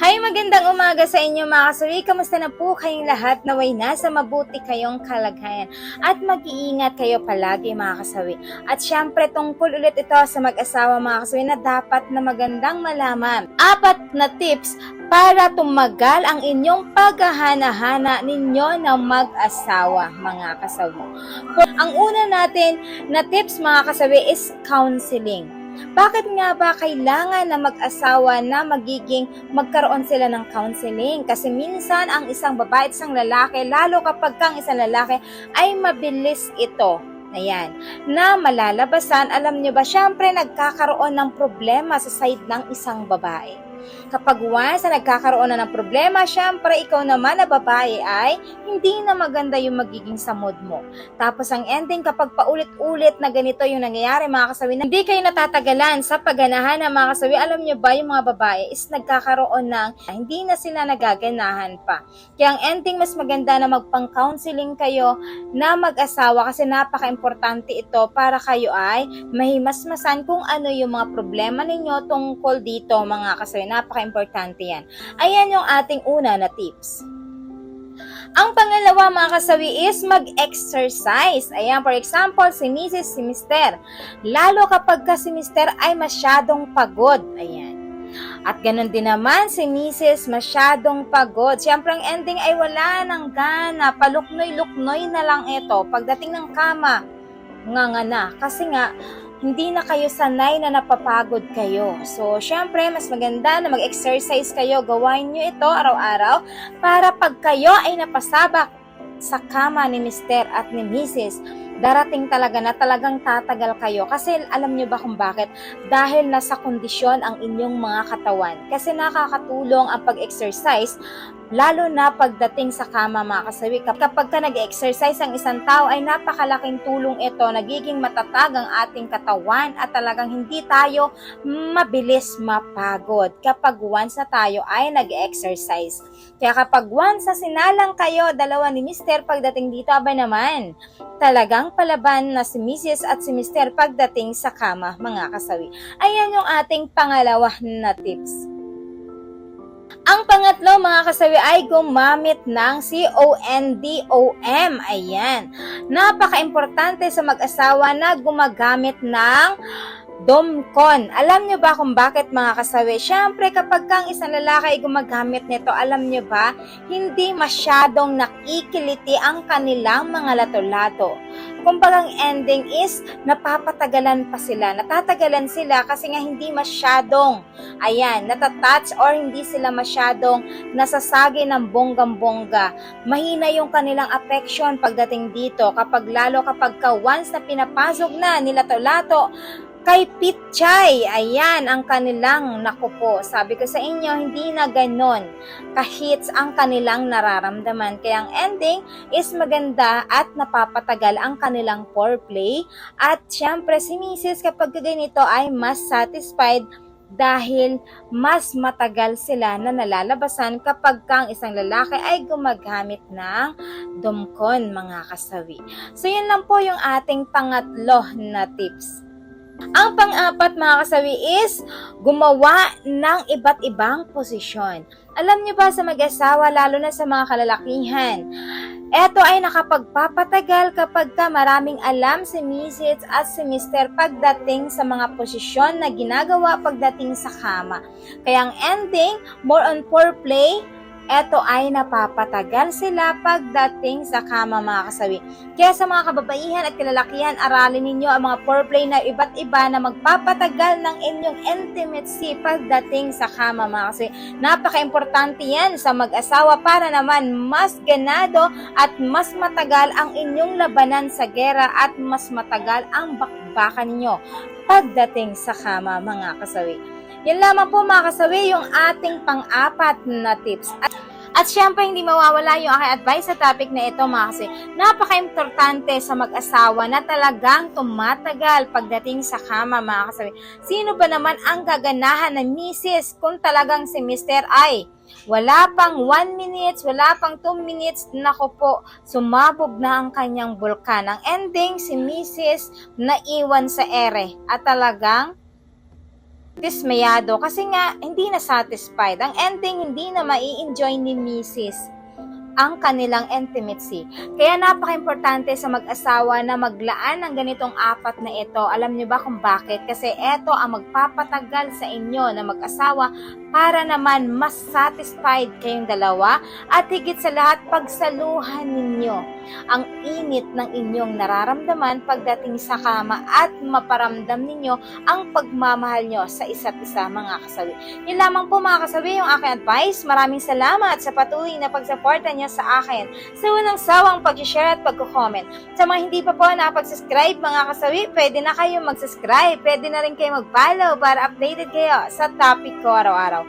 Hi, magandang umaga sa inyo mga kasawi. Kamusta na po kayong lahat? Naway nasa mabuti kayong kalagayan. At mag-iingat kayo palagi mga kasawi. At syempre tungkol ulit ito sa mag-asawa mga kasawi na dapat na magandang malaman. Apat na tips para tumagal ang inyong paghahana-hana ninyo ng mag-asawa mga kasawi. Ang una natin na tips mga kasawi is counseling. Bakit nga ba kailangan na mag-asawa na magiging magkaroon sila ng counseling? Kasi minsan ang isang babae at isang lalaki, lalo kapag kang isang lalaki, ay mabilis ito. Ayan, na malalabasan, alam nyo ba, syempre nagkakaroon ng problema sa side ng isang babae. Kapag once na nagkakaroon na ng problema, syempre ikaw naman na babae ay hindi na maganda yung magiging sa mood mo. Tapos ang ending kapag paulit-ulit na ganito yung nangyayari mga kasawi, hindi kayo natatagalan sa pagganahan ng mga kasawi, alam nyo ba yung mga babae is nagkakaroon ng hindi na sila nagaganahan pa. Kaya ang ending mas maganda na magpang-counseling kayo na mag-asawa kasi napaka-importante ito para kayo ay mahimasmasan kung ano yung mga problema ninyo tungkol dito mga kasawi. Napaka-importante yan. Ayan yung ating una na tips. Ang pangalawa mga kasawi is mag-exercise. Ayan, for example, si Mrs. si Mr. Lalo kapag ka si Mr. ay masyadong pagod. Ayan. At ganun din naman si Mrs. masyadong pagod. Siyempre ang ending ay wala ng gana. Paluknoy-luknoy na lang ito. Pagdating ng kama, nga nga na. Kasi nga, hindi na kayo sanay na napapagod kayo. So, syempre, mas maganda na mag-exercise kayo. Gawain nyo ito araw-araw para pag kayo ay napasabak sa kama ni Mr. at ni Mrs., darating talaga na talagang tatagal kayo. Kasi alam nyo ba kung bakit? Dahil nasa kondisyon ang inyong mga katawan. Kasi nakakatulong ang pag-exercise lalo na pagdating sa kama mga kasawi. Kapag ka nag-exercise ang isang tao ay napakalaking tulong ito, nagiging matatag ang ating katawan at talagang hindi tayo mabilis mapagod kapag once na tayo ay nag-exercise. Kaya kapag once na sinalang kayo, dalawa ni Mr. pagdating dito, abay naman, talagang palaban na si Mrs. at si Mr. pagdating sa kama mga kasawi. Ayan yung ating pangalawa na tips. Ang pangatlo mga kasawi ay gumamit ng C-O-N-D-O-M. Ayan. Napaka-importante sa mag-asawa na gumagamit ng Domcon. Alam nyo ba kung bakit mga kasawi? Siyempre kapag kang isang lalaki ay gumagamit nito, alam nyo ba, hindi masyadong nakikiliti ang kanilang mga lato-lato. Kumbaga ang ending is napapatagalan pa sila. Natatagalan sila kasi nga hindi masyadong, ayan, natatouch or hindi sila masyadong nasasagi ng bonggang-bongga. Mahina yung kanilang affection pagdating dito kapag lalo kapag ka once na pinapasok na nila to-lato, kay Pitchay, ayan ang kanilang nakupo. Sabi ko sa inyo, hindi na ganon kahits ang kanilang nararamdaman. Kaya ang ending is maganda at napapatagal ang kanilang foreplay. At syempre si Mrs. kapag ganito ay mas satisfied dahil mas matagal sila na nalalabasan kapag kang isang lalaki ay gumagamit ng domkon mga kasawi. So yun lang po yung ating pangatlo na tips. Ang pang-apat mga kasawi is gumawa ng iba't ibang posisyon. Alam niyo ba sa mag-asawa, lalo na sa mga kalalakihan, ito ay nakapagpapatagal kapag ka maraming alam si Mrs. at si Mr. pagdating sa mga posisyon na ginagawa pagdating sa kama. Kaya ang ending, more on foreplay, eto ay napapatagal sila pagdating sa kama mga kasawi. Kaya sa mga kababaihan at kalalakihan, aralin ninyo ang mga foreplay na iba't iba na magpapatagal ng inyong intimacy pagdating sa kama mga kasawi. Napaka-importante yan sa mag-asawa para naman mas ganado at mas matagal ang inyong labanan sa gera at mas matagal ang bakbakan ninyo pagdating sa kama mga kasawi. Yan lamang po mga kasawi yung ating pang-apat na tips. At, at syempre hindi mawawala yung aking advice sa topic na ito mga kasawi. Napaka-importante sa mag-asawa na talagang tumatagal pagdating sa kama mga kasawi. Sino ba naman ang gaganahan ng misis kung talagang si Mr. ay wala pang 1 minutes, wala pang 2 minutes, nako po, sumabog na ang kanyang bulkan. Ang ending, si Mrs. naiwan sa ere at talagang dismayado kasi nga hindi na satisfied. Ang ending, hindi na mai-enjoy ni Mrs. ang kanilang intimacy. Kaya napaka-importante sa mag-asawa na maglaan ng ganitong apat na ito. Alam niyo ba kung bakit? Kasi ito ang magpapatagal sa inyo na mag-asawa para naman mas satisfied kayong dalawa at higit sa lahat pagsaluhan ninyo ang init ng inyong nararamdaman pagdating sa kama at maparamdam ninyo ang pagmamahal nyo sa isa't isa mga kasawi. Yun lamang po mga kasawi yung aking advice. Maraming salamat sa patuloy na pagsuporta niyo sa akin sa unang sawang pag-share at pag-comment. Sa mga hindi pa po nakapag-subscribe mga kasawi, pwede na kayo mag-subscribe. Pwede na rin kayo mag-follow para updated kayo sa topic ko araw-araw.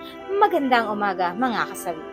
Magandang umaga mga kasawi.